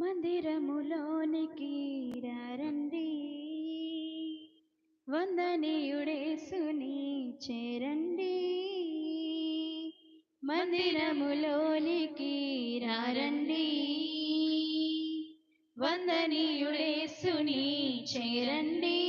మందిరములోనికి రండి వందనీయుడేసుని చేరండి. మందిరములోనికి రండి వందనీయుడేసుని చేరండి.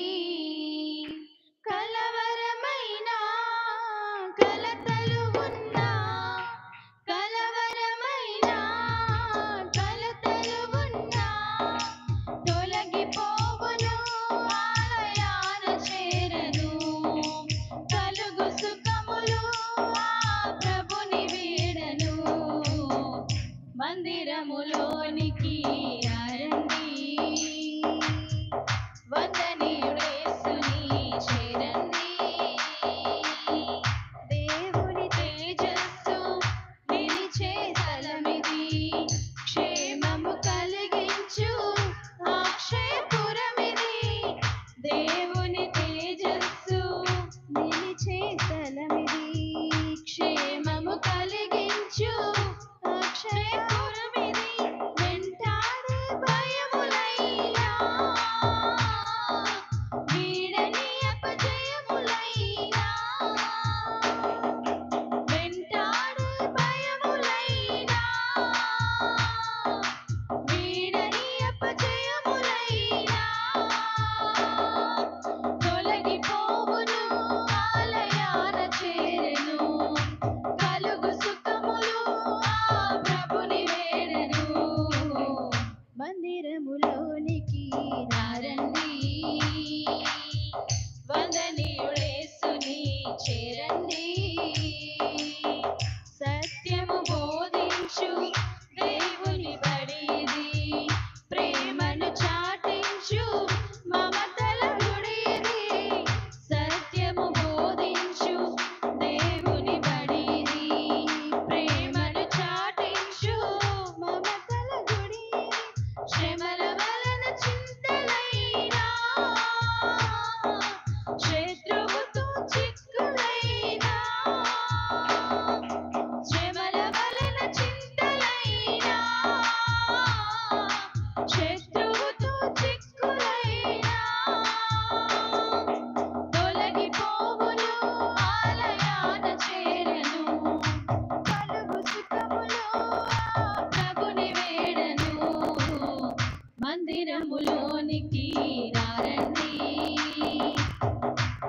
మందిరములోనికి రారండి.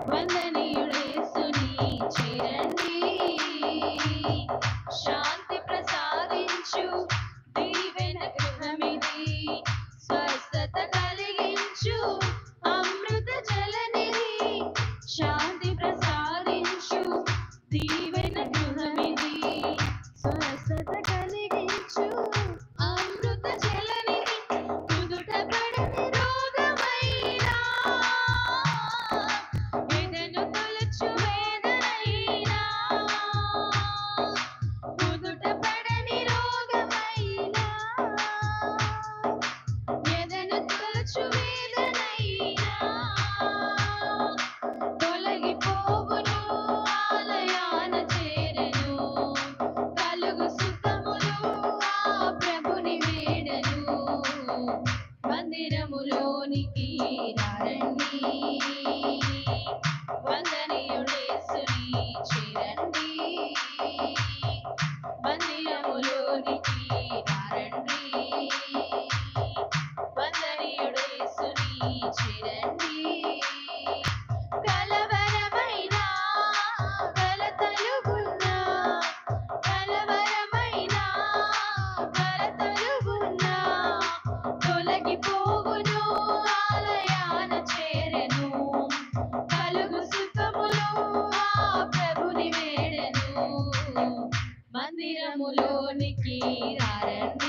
వందనీయుడేసుని చేరండి. శాంతి ప్రసాదించు దీవెన గృహమిది స్వస్థత కలిగించు. की आरन